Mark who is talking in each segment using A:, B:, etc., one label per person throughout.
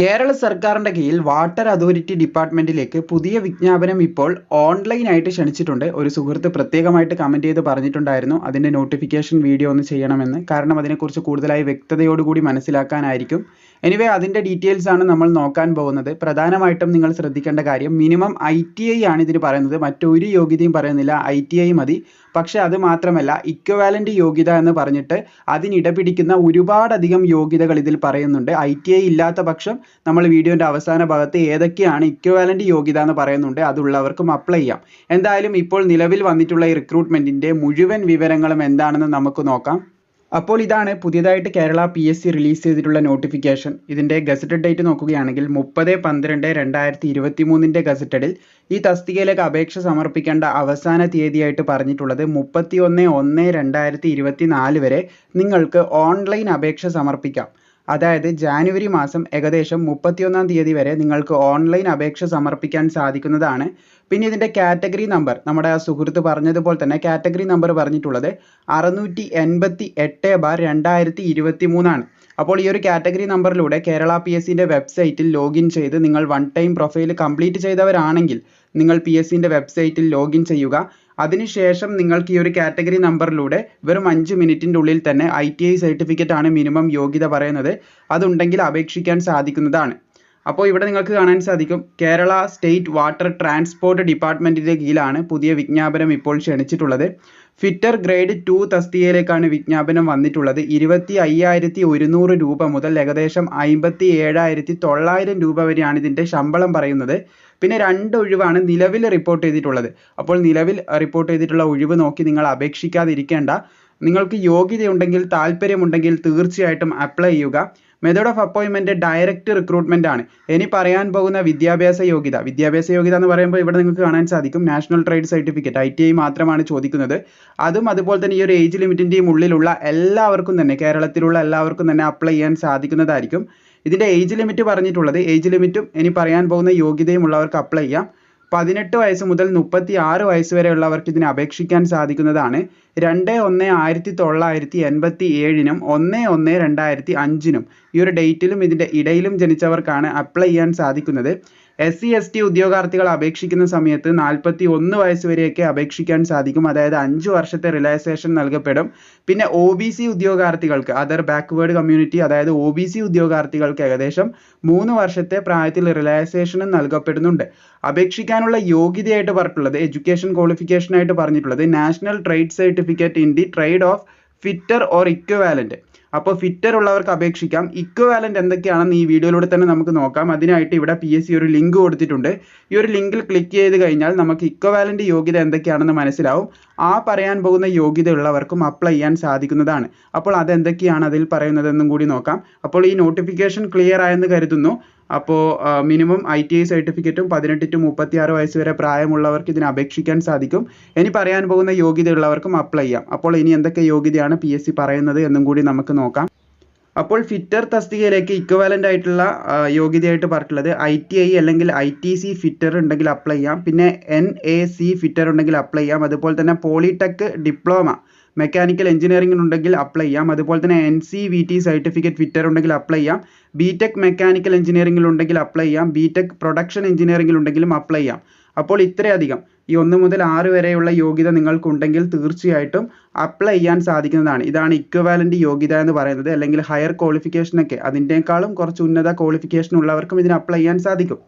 A: കേരള സർക്കാരിന്റെ കീഴിൽ water authority ഡിപ്പാർട്ട്മെന്റിലേക്ക് പുതിയ വിജ്ഞാപനം ഇപ്പോൾ ഓൺലൈനായിട്ട് ക്ഷണിച്ചിട്ടുണ്ട്. ഒരു സുഹൃത്ത് പ്രത്യേകമായിട്ട് കമന്റ് ചെയ്ത് പറഞ്ഞിട്ടുണ്ടായിരുന്നു. അതിന്റെ നോട്ടിഫിക്കേഷൻ വീഡിയോ ഒന്ന് ചെയ്യണമെന്ന്. കാരണം അതിനെക്കുറിച്ച് കൂടുതലായി വ്യക്തതയോടുകൂടി മനസ്സിലാക്കാനായിരിക്കും. എനിവേ അതിന്റെ ഡീറ്റെയിൽസ് ആണ് നമ്മൾ നോക്കാൻ പോകുന്നത്. പ്രധാനമായിട്ടും നിങ്ങൾ ശ്രദ്ധിക്കേണ്ട കാര്യം മിനിമം ഐ ടി ഐ ആണ് ഇതിന് പറയുന്നത്. മറ്റൊരു യോഗ്യതയും പറയുന്നില്ല. ഐ ടി ഐ മതി. പക്ഷെ അത് മാത്രമല്ല ഇക്വവാലന്റ് യോഗ്യത എന്ന് പറഞ്ഞിട്ട് അതിനിടപിടിക്കുന്ന ഒരുപാടധികം യോഗ്യതകൾ ഇതിൽ പറയുന്നുണ്ട്. ഐ ടി ഐ ഇല്ലാത്ത പക്ഷം നമ്മൾ വീഡിയോന്റെ അവസാന ഭാഗത്ത് ഏതൊക്കെയാണ് ഇക്വവാലന്റ് യോഗ്യത എന്ന് പറയുന്നുണ്ട് അതുള്ളവർക്കും അപ്ലൈ ചെയ്യാം. എന്തായാലും ഇപ്പോൾ നിലവിൽ വന്നിട്ടുള്ള ഈ റിക്രൂട്ട്മെന്റിന്റെ മുഴുവൻ വിവരങ്ങളും എന്താണെന്ന് നമുക്ക് നോക്കാം. അപ്പോൾ ഇതാണ് പുതിയതായിട്ട് Kerala P S C release ചെയ്തിട്ടുള്ള നോട്ടിഫിക്കേഷൻ ഇതിന്റെ ഗസറ്റഡ് ഡേറ്റ് നോക്കുകയാണെങ്കിൽ മുപ്പത് പന്ത്രണ്ട് രണ്ടായിരത്തി ഇരുപത്തി മൂന്നിന്റെ ഗസറ്റഡിൽ ഈ തസ്തികയിലേക്ക് അപേക്ഷ സമർപ്പിക്കേണ്ട അവസാന തീയതിയായിട്ട് പറഞ്ഞിട്ടുള്ളത് മുപ്പത്തി ഒന്ന് ഒന്ന് രണ്ടായിരത്തി ഇരുപത്തി നാല് വരെ നിങ്ങൾക്ക് ഓൺലൈൻ അപേക്ഷ സമർപ്പിക്കാം. അതായത് ജാനുവരി മാസം ഏകദേശം മുപ്പത്തിയൊന്നാം തീയതി വരെ നിങ്ങൾക്ക് ഓൺലൈൻ അപേക്ഷ സമർപ്പിക്കാൻ സാധിക്കുന്നതാണ്. പിന്നെ ഇതിന്റെ കാറ്റഗറി നമ്പർ നമ്മുടെ ആ സുഹൃത്ത് പറഞ്ഞതുപോലെ തന്നെ കാറ്റഗറി നമ്പർ പറഞ്ഞിട്ടുള്ളത് അറുന്നൂറ്റി എൺപത്തി എട്ട് ബാർ രണ്ടായിരത്തി ഇരുപത്തി മൂന്നാണ് അപ്പോൾ ഈ ഒരു കാറ്റഗറി നമ്പറിലൂടെ കേരള പി എസ് സിന്റെ വെബ്സൈറ്റിൽ ലോഗിൻ ചെയ്ത് നിങ്ങൾ വൺ ടൈം പ്രൊഫൈൽ കംപ്ലീറ്റ് ചെയ്തവരാണെങ്കിൽ നിങ്ങൾ പി എസ് സിന്റെ വെബ്സൈറ്റിൽ ലോഗിൻ ചെയ്യുക. അതിനുശേഷം നിങ്ങൾക്ക് ഈ ഒരു കാറ്റഗറി നമ്പറിലൂടെ വെറും അഞ്ച് മിനിറ്റിന്റെ ഉള്ളിൽ തന്നെ ഐ ടി ഐ സർട്ടിഫിക്കറ്റ് ആണ് മിനിമം യോഗ്യത പറയുന്നത്. അതുണ്ടെങ്കിൽ അപേക്ഷിക്കാൻ സാധിക്കുന്നതാണ്. അപ്പോൾ ഇവിടെ നിങ്ങൾക്ക് കാണാൻ സാധിക്കും കേരള സ്റ്റേറ്റ് വാട്ടർ ട്രാൻസ്പോർട്ട് ഡിപ്പാർട്ട്മെന്റിന്റെ കീഴിലാണ് പുതിയ വിജ്ഞാപനം ഇപ്പോൾ ക്ഷണിച്ചിട്ടുള്ളത്. ഫിറ്റർ ഗ്രേഡ് ടു തസ്തികയിലേക്കാണ് വിജ്ഞാപനം വന്നിട്ടുള്ളത്. ഇരുപത്തി അയ്യായിരത്തി ഒരുന്നൂറ് രൂപ മുതൽ ഏകദേശം അമ്പത്തി ഏഴായിരത്തി തൊള്ളായിരം രൂപ വരെയാണ് ഇതിന്റെ ശമ്പളം പറയുന്നത്. പിന്നെ രണ്ട് ഒഴിവാണ് നിലവിൽ റിപ്പോർട്ട് ചെയ്തിട്ടുള്ളത്. അപ്പോൾ നിലവിൽ റിപ്പോർട്ട് ചെയ്തിട്ടുള്ള ഒഴിവ് നോക്കി നിങ്ങൾ അപേക്ഷിക്കാതിരിക്കേണ്ട. നിങ്ങൾക്ക് യോഗ്യതയുണ്ടെങ്കിൽ താല്പര്യമുണ്ടെങ്കിൽ തീർച്ചയായിട്ടും അപ്ലൈ ചെയ്യുക. മെത്തേഡ് ഓഫ് അപ്പോയിൻമെന്റ് ഡയറക്റ്റ് റിക്രൂട്ട്മെന്റ് ആണ്. ഇനി പറയാൻ പോകുന്ന വിദ്യാഭ്യാസ യോഗ്യത. വിദ്യാഭ്യാസ യോഗ്യത എന്ന് പറയുമ്പോൾ ഇവിടെ നിങ്ങൾക്ക് കാണാൻ സാധിക്കും national trade certificate I T I മാത്രമാണ് ചോദിക്കുന്നത്. അതും അതുപോലെ തന്നെ ഈ ഒരു ഏജ് ലിമിറ്റിന്റെയും ഉള്ളിലുള്ള എല്ലാവർക്കും തന്നെ കേരളത്തിലുള്ള എല്ലാവർക്കും തന്നെ അപ്ലൈ ചെയ്യാൻ സാധിക്കുന്നതായിരിക്കും. ഇതിന്റെ ഏജ് ലിമിറ്റ് പറഞ്ഞിട്ടുള്ളത് ഏജ് ലിമിറ്റും ഇനി പറയാൻ പോകുന്ന യോഗ്യതയും ഉള്ളവർക്ക് അപ്ലൈ ചെയ്യാം. പതിനെട്ട് വയസ്സ് മുതൽ മുപ്പത്തി ആറ് വയസ്സ് വരെയുള്ളവർക്ക് ഇതിന് അപേക്ഷിക്കാൻ സാധിക്കുന്നതാണ്. രണ്ട് ഒന്ന് ആയിരത്തി തൊള്ളായിരത്തി എൺപത്തി ഏഴിനും ഒന്ന് ഒന്ന് രണ്ടായിരത്തി അഞ്ചിനും ഈ ഒരു ഡേറ്റിലും ഇതിന്റെ ഇടയിലും ജനിച്ചവർക്കാണ് അപ്ലൈ ചെയ്യാൻ സാധിക്കുന്നത്. എസ് സി എസ് ടി ഉദ്യോഗാർത്ഥികൾ അപേക്ഷിക്കുന്ന സമയത്ത് നാൽപ്പത്തി ഒന്ന് വയസ്സ് വരെയൊക്കെ അപേക്ഷിക്കാൻ സാധിക്കും. അതായത് അഞ്ച് വർഷത്തെ റിലാക്സേഷൻ നൽകപ്പെടും. പിന്നെ ഒ ബി സി ഉദ്യോഗാർത്ഥികൾക്ക് അതർ ബാക്ക്വേർഡ് കമ്മ്യൂണിറ്റി അതായത് ഒ ബി സി ഉദ്യോഗാർത്ഥികൾക്ക് ഏകദേശം മൂന്ന് വർഷത്തെ പ്രായത്തിൽ റിലാക്സേഷനും നൽകപ്പെടുന്നുണ്ട്. അപേക്ഷിക്കാനുള്ള യോഗ്യതയായിട്ട് പറഞ്ഞിട്ടുള്ളത് എഡ്യൂക്കേഷൻ ക്വാളിഫിക്കേഷൻ ആയിട്ട് പറഞ്ഞിട്ടുള്ളത് national trade certificate in the trade of fitter or equivalent അപ്പോൾ ഫിറ്റർ ഉള്ളവർക്ക് അപേക്ഷിക്കാം. ഇക്വവാലന്റ് എന്തൊക്കെയാണെന്ന് ഈ വീഡിയോയിലൂടെ തന്നെ നമുക്ക് നോക്കാം. അതിനായിട്ട് ഇവിടെ പി എസ് സി ഒരു ലിങ്ക് കൊടുത്തിട്ടുണ്ട്. ഈ ഒരു ലിങ്കിൽ ക്ലിക്ക് ചെയ്ത് കഴിഞ്ഞാൽ നമുക്ക് ഇക്വവാലന്റ് യോഗ്യത എന്തൊക്കെയാണെന്ന് മനസ്സിലാവും. ആ പറയാൻ പോകുന്ന യോഗ്യത ഉള്ളവർക്കും അപ്ലൈ ചെയ്യാൻ സാധിക്കുന്നതാണ്. അപ്പോൾ അതെന്തൊക്കെയാണ് അതിൽ പറയുന്നതെന്നും കൂടി നോക്കാം. അപ്പോൾ ഈ നോട്ടിഫിക്കേഷൻ ക്ലിയർ ആയെന്ന് കരുതുന്നു. അപ്പോൾ മിനിമം ഐ ടി ഐ സർട്ടിഫിക്കറ്റും പതിനെട്ട് ടു മുപ്പത്തി ആറ് വയസ്സ് വരെ പ്രായമുള്ളവർക്ക് ഇതിന് അപേക്ഷിക്കാൻ സാധിക്കും. ഇനി പറയാൻ പോകുന്ന യോഗ്യതയുള്ളവർക്കും അപ്ലൈ ചെയ്യാം. അപ്പോൾ ഇനി എന്തൊക്കെ യോഗ്യതയാണ് പി എസ് സി പറയുന്നത് എന്നും കൂടി നമുക്ക് നോക്കാം. അപ്പോൾ ഫിറ്റർ തസ്തികയിലേക്ക് ഇക്വലന്റ് ആയിട്ടുള്ള യോഗ്യതയായിട്ട് പറഞ്ഞിട്ടുള്ളത് ഐ ടി ഐ അല്ലെങ്കിൽ ഐ ടി സി ഫിറ്റർ ഉണ്ടെങ്കിൽ അപ്ലൈ ചെയ്യാം. പിന്നെ എൻ എ സി ഫിറ്റർ ഉണ്ടെങ്കിൽ അപ്ലൈ ചെയ്യാം. അതുപോലെ തന്നെ പോളിടെക് ഡിപ്ലോമ മെക്കാനിക്കൽ എഞ്ചിനീയറിംഗ് ഉണ്ടെങ്കിൽ അപ്ലൈ ചെയ്യാം. അതുപോലെ തന്നെ N C V T certificate fitter ഉണ്ടെങ്കിൽ അപ്ലൈ ചെയ്യാം. ബി ടെക് മെക്കാനിക്കൽ എഞ്ചിനീയറിംഗിൽ ഉണ്ടെങ്കിൽ അപ്ലൈ ചെയ്യാം. ബി ടെക് പ്രൊഡക്ഷൻ എഞ്ചിനീയറിംഗിൽ ഉണ്ടെങ്കിലും അപ്ലൈ ചെയ്യാം. അപ്പോൾ ഇത്രയധികം. ഈ ഒന്ന് മുതൽ ആറ് വരെയുള്ള യോഗ്യത നിങ്ങൾക്കുണ്ടെങ്കിൽ തീർച്ചയായിട്ടും അപ്ലൈ ചെയ്യാൻ സാധിക്കുന്നതാണ്. ഇതാണ് ഇക്വവാലന്റ് യോഗ്യത എന്ന് പറയുന്നത്. അല്ലെങ്കിൽ ഹയർ ക്വാളിഫിക്കേഷനൊക്കെ അതിനേക്കാളും കുറച്ച് ഉന്നത ക്വാളിഫിക്കേഷൻ ഉള്ളവർക്കും ഇതിന് അപ്ലൈ ചെയ്യാൻ സാധിക്കും.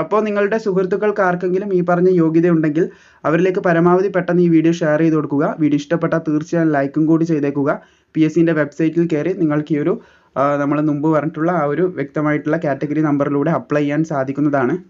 A: അപ്പോൾ നിങ്ങളുടെ സുഹൃത്തുക്കൾക്ക് ആർക്കെങ്കിലും ഈ പറഞ്ഞ യോഗ്യത ഉണ്ടെങ്കിൽ അവരിലേക്ക് പരമാവധി പെട്ടെന്ന് ഈ വീഡിയോ ഷെയർ ചെയ്ത് കൊടുക്കുക. വീഡിയോ ഇഷ്ടപ്പെട്ടാൽ തീർച്ചയായും ലൈക്കും കൂടി ചെയ്തേക്കുക. പി എസ് സിന്റെ വെബ്സൈറ്റിൽ കയറി നിങ്ങൾക്ക് ഈ ഒരു നമ്മൾ മുമ്പ് പറഞ്ഞിട്ടുള്ള ആ ഒരു വ്യക്തമായിട്ടുള്ള കാറ്റഗറി നമ്പറിലൂടെ അപ്ലൈ ചെയ്യാൻ സാധിക്കുന്നതാണ്.